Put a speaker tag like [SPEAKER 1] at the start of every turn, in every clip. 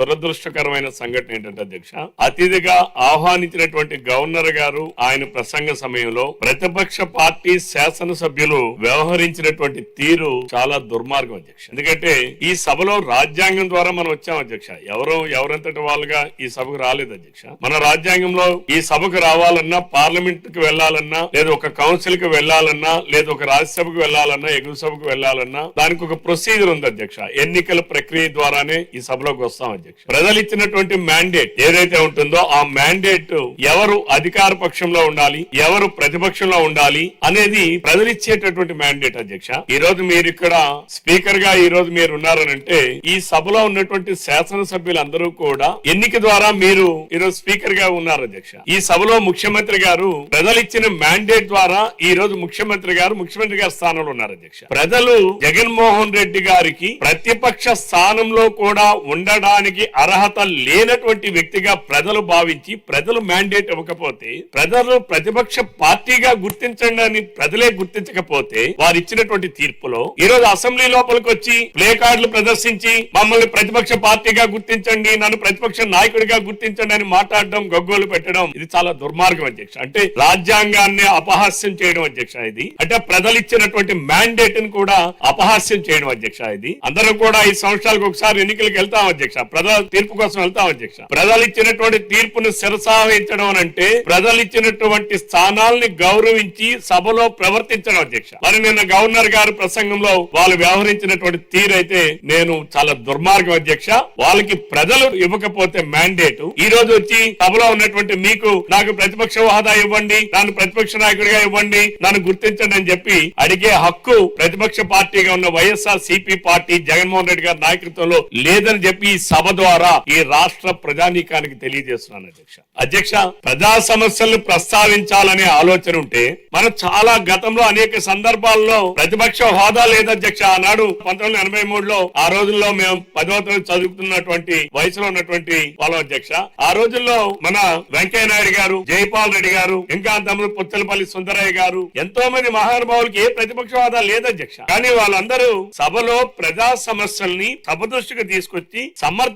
[SPEAKER 1] దురదృష్టకరమైన సంఘటన ఏంటంటే అధ్యక్ష అతిథిగా ఆహ్వానించినటువంటి గవర్నర్ గారు ఆయన ప్రసంగ సమయంలో ప్రతిపక్ష పార్టీ శాసనసభ్యులు వ్యవహరించినటువంటి తీరు చాలా దుర్మార్గం అధ్యక్ష. ఎందుకంటే ఈ సభలో రాజ్యాంగం ద్వారా మనం వచ్చాం అధ్యక్ష. ఎవరు ఎవరంతటి వాళ్ళుగా ఈ సభకు రాలేదు అధ్యక్ష. మన రాజ్యాంగంలో ఈ సభకు రావాలన్నా పార్లమెంట్కు వెళ్ళాలన్నా లేదా ఒక కౌన్సిల్కి వెళ్ళాలన్నా లేదా ఒక రాజ్యసభకు వెళ్ళాలన్నా ఎగువ సభకు వెళ్ళాలన్నా దానికి ఒక ప్రొసీజర్ ఉంది అధ్యక్ష. ఎన్నికల ప్రక్రియ ద్వారానే ఈ సభలోకి వస్తాం అధ్యక్ష. ప్రజలు ఇచ్చినటువంటి మ్యాండేట్ ఏదైతే ఉంటుందో ఆ మ్యాండేట్ ఎవరు అధికార పక్షంలో ఉండాలి ఎవరు ప్రతిపక్షంలో ఉండాలి అనేది ప్రజలు ఇచ్చేటటువంటి మ్యాండేట్ అధ్యక్ష. ఈ రోజు మీరు ఇక్కడ స్పీకర్గా ఈ రోజు మీరు ఉన్నారనంటే ఈ సభలో ఉన్నటువంటి శాసనసభ్యులందరూ కూడా ఎన్నిక ద్వారా మీరు ఈ రోజు స్పీకర్గా ఉన్నారు అధ్యక్ష. ఈ సభలో ముఖ్యమంత్రి గారు ప్రజలు ఇచ్చిన మ్యాండేట్ ద్వారా ఈ రోజు ముఖ్యమంత్రి గారు ముఖ్యమంత్రి గారి స్థానంలో ఉన్నారు అధ్యక్ష. ప్రజలు జగన్మోహన్ రెడ్డి గారికి ప్రతిపక్ష స్థానంలో కూడా ఉండడానికి అర్హత లేనటువంటి వ్యక్తిగా ప్రజలు భావించి ప్రజలు మ్యాండేట్ ఇవ్వకపోతే ప్రజలు ప్రతిపక్ష పార్టీగా గుర్తించండి ప్రజలే గుర్తించకపోతే వారు ఇచ్చినటువంటి తీర్పులో ఈ రోజు అసెంబ్లీ లోపలికి వచ్చి ప్లే కార్డులు ప్రదర్శించి మమ్మల్ని ప్రతిపక్ష పార్టీగా గుర్తించండి నన్ను ప్రతిపక్ష నాయకుడిగా గుర్తించండి అని మాట్లాడడం గగ్గోలు పెట్టడం ఇది చాలా దుర్మార్గం అధ్యక్ష. అంటే రాజ్యాంగాన్ని అపహాస్యం చేయడం అధ్యక్ష ఇది. అంటే ప్రజలు ఇచ్చినటువంటి మ్యాండేట్ని కూడా అపహాస్యం చేయడం అధ్యక్ష ఇది. అందరం కూడా ఈ సంవత్సరాలకు ఒకసారి ఎన్నికలకు వెళ్తాం అధ్యక్ష. ప్రజల తీర్పు కోసం వెళ్తాం అధ్యక్ష. ప్రజలు ఇచ్చినటువంటి తీర్పును శిరసావహించడం అంటే ప్రజలు ఇచ్చినటువంటి స్థానాల్ని గౌరవించి సభలో ప్రవర్తించడం అధ్యక్ష. మరి నిన్న గవర్నర్ గారి ప్రసంగంలో వాళ్ళు వ్యవహరించినటువంటి తీరైతే నేను చాలా దుర్మార్గం అధ్యక్ష. వాళ్ళకి ప్రజలు ఇవ్వకపోతే మ్యాండేట్ ఈ రోజు వచ్చి సభలో ఉన్నటువంటి మీకు నాకు ప్రతిపక్ష హోదా ఇవ్వండి నన్ను ప్రతిపక్ష నాయకుడిగా ఇవ్వండి నన్ను గుర్తించండి అని చెప్పి అడిగే హక్కు ప్రతిపక్ష పార్టీగా ఉన్న YSR CP party Jaganmohan Reddy గారి నాయకత్వంలో లేదని చెప్పి ఈ సభ ద్వారా ఈ రాష్ట్ర ప్రజానీకానికి తెలియజేస్తున్నాను అధ్యక్ష. అధ్యక్ష ప్రజా సమస్యలను ప్రస్తావించాలనే ఆలోచన ఉంటే మనం చాలా గతంలో అనేక సందర్భాల్లో ప్రతిపక్ష హోదా లేదు అధ్యక్ష. ఆనాడు పంతొమ్మిది వందల ఎనభై మూడులో ఆ రోజుల్లో మేము పదవ తరగతి చదువుతున్నటువంటి వయసులో ఉన్నటువంటి వాళ్ళ అధ్యక్ష. ఆ రోజుల్లో మన వెంకయ్య నాయుడు గారు జైపాల్ రెడ్డి గారు ఇంకా తమ్ముడు పుచ్చలపల్లి సుందరయ్య గారు ఎంతో మంది మహానుభావులకి ఏ ప్రతిపక్ష హోదా లేదు అధ్యక్ష. కానీ వాళ్ళందరూ సభలో ప్రజా సమస్యల్ని సభ దృష్టికి తీసుకొచ్చి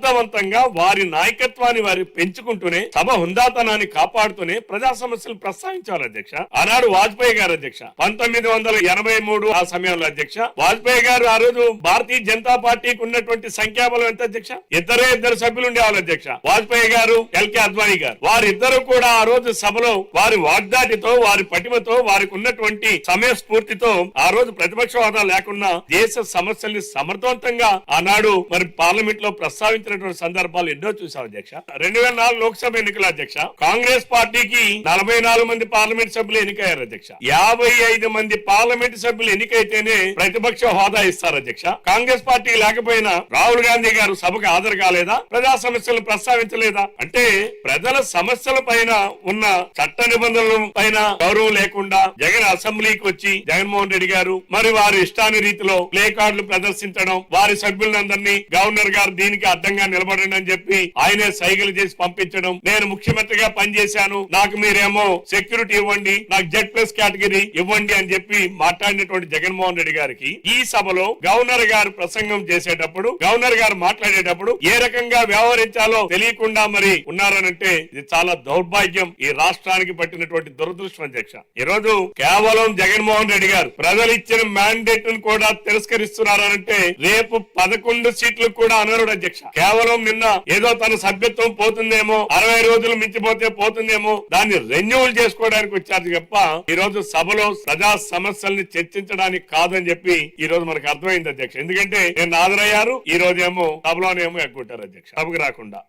[SPEAKER 1] సమర్థవంతంగా వారి నాయకత్వాన్ని వారి పెంచుకుంటూనే సభ హుందాతనాన్ని కాపాడుతూనే ప్రజా సమస్యలు ప్రస్తావించారు అధ్యక్ష. ఆనాడు వాజ్పేయి గారు అధ్యక్ష. పంతొమ్మిది వందల ఎనభై మూడు ఆ సమయంలో అధ్యక్ష. వాజ్పేయి గారు ఆ రోజు భారతీయ జనతా పార్టీకి ఉన్నటువంటి సంఖ్యాబలం ఎంత అధ్యక్ష? ఇద్దరే ఇద్దరు సభ్యులు ఉండేవాళ్ళు అధ్యక్ష. వాజ్పేయి గారు ఎల్కే అద్వానీ గారు. వారిద్దరు కూడా ఆ రోజు సభలో వారి వాగ్దాటితో వారి పటిమతో వారికి ఉన్నటువంటి సమయ స్ఫూర్తితో ఆ రోజు ప్రతిపక్ష హోదా లేకుండా దేశ సమస్యల్ని సమర్థవంతంగా ఆనాడు మరి పార్లమెంట్లో ప్రస్తావించినటువంటి సందర్భాలు ఎన్నో చూసాం అధ్యక్ష. రెండు వేల నాలుగు లోక్సభ ఎన్నికల అధ్యక్ష. కాంగ్రెస్ పార్టీకి నలభై నాలుగు మంది పార్లమెంట్ సభ్యులు ఎన్నికయ్యారు అధ్యక్ష. యాభై ఐదు మంది పార్లమెంట్ సభ్యులు ఎన్నికైతేనే ప్రతిపక్ష హోదా ఇస్తారు అధ్యక్ష. కాంగ్రెస్ పార్టీ లేకపోయినా రాహుల్ గాంధీ గారు సభకు హాజరు కాలేదా? ప్రజా సమస్యలు ప్రస్తావించలేదా? అంటే ప్రజల సమస్యల పైన ఉన్న చట్ట నిబంధనల పైన గౌరవం లేకుండా జగన్ అసెంబ్లీకి వచ్చి జగన్మోహన్ రెడ్డి గారు మరి వారి ఇష్టాని రీతిలో ప్లే కార్డులు ప్రదర్శించడం వారి సభ్యులందరినీ గవర్నర్ గారు దీనికి అర్థంగా అడ్డంగా నిలబడండి అని చెప్పి ఆయనే సైకిల్ చేసి పంపించడం. నేను ముఖ్యమంత్రిగా పనిచేశాను. నాకు మీరేమో సెక్యూరిటీ ఇవ్వండి. నాకు జెడ్ ప్లస్ కేటగిరీ ఇవ్వండి అని చెప్పి మాట్లాడినటువంటి జగన్మోహన్ రెడ్డి గారికి ఈ సభలో గవర్నర్ గారు ప్రసంగం చేసేటప్పుడు గవర్నర్ గారు మాట్లాడేటప్పుడు ఏ రకంగా వ్యవహరించాలో తెలియకుండా మరి ఉన్నారనంటే ఇది చాలా దౌర్భాగ్యం. ఈ రాష్ట్రానికి పట్టినటువంటి దురదృష్టం అధ్యక్ష. ఈ రోజు కేవలం జగన్మోహన్ రెడ్డి గారు ప్రజలు ఇచ్చిన మ్యాండేట్ను కూడా తిరస్కరిస్తున్నారనంటే రేపు పదకొండు సీట్లు కూడా అనరుడు అధ్యక్ష. కేవలం నిన్న ఏదో తన సభ్యత్వం పోతుందేమో అరవై రోజులు మించిపోతే పోతుందేమో దాన్ని రెన్యువల్ చేసుకోవడానికి వచ్చారు తప్ప ఈ రోజు సభలో ప్రజా సమస్యల్ని చర్చించడానికి కాదని చెప్పి ఈ రోజు మనకు అర్థమైంది అధ్యక్ష. ఎందుకంటే నేను హాజరయ్యారు ఈ రోజేమో సభలోనేమో ఎక్కుంటారు అధ్యక్ష. సభకు రాకుండా.